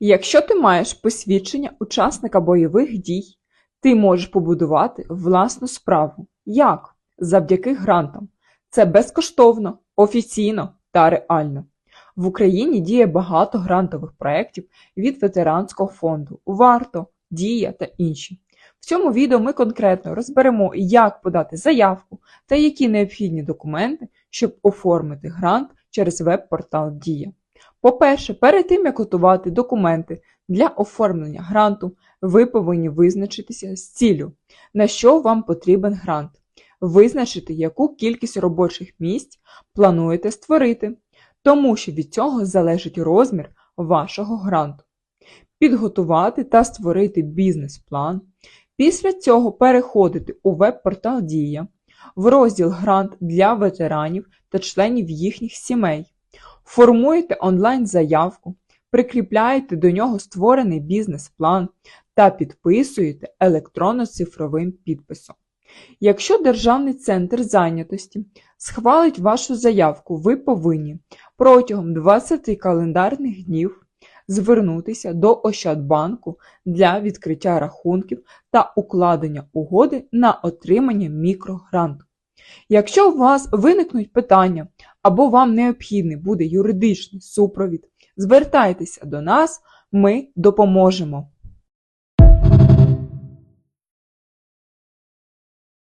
Якщо ти маєш посвідчення учасника бойових дій, ти можеш побудувати власну справу. Як? Завдяки грантам. Це безкоштовно, офіційно та реально. В Україні діє багато грантових проєктів від ветеранського фонду, варто, дія та інші. В цьому відео ми конкретно розберемо, як подати заявку та які необхідні документи, щоб оформити грант через веб-портал Дія. По-перше, перед тим як готувати документи для оформлення гранту, ви повинні визначитися з ціллю, на що вам потрібен грант, визначити, яку кількість робочих місць плануєте створити, тому що від цього залежить розмір вашого гранту. Підготувати та створити бізнес-план. Після цього переходити у веб-портал Дія в розділ Грант для ветеранів та членів їхніх сімей. Формуєте онлайн-заявку, прикріпляєте до нього створений бізнес-план та підписуєте електронно-цифровим підписом. Якщо Державний центр зайнятості схвалить вашу заявку, ви повинні протягом 20 календарних днів звернутися до Ощадбанку для відкриття рахунків та укладення угоди на отримання мікрогранту. Якщо у вас виникнуть питання або вам необхідний буде юридичний супровід, звертайтеся до нас, ми допоможемо.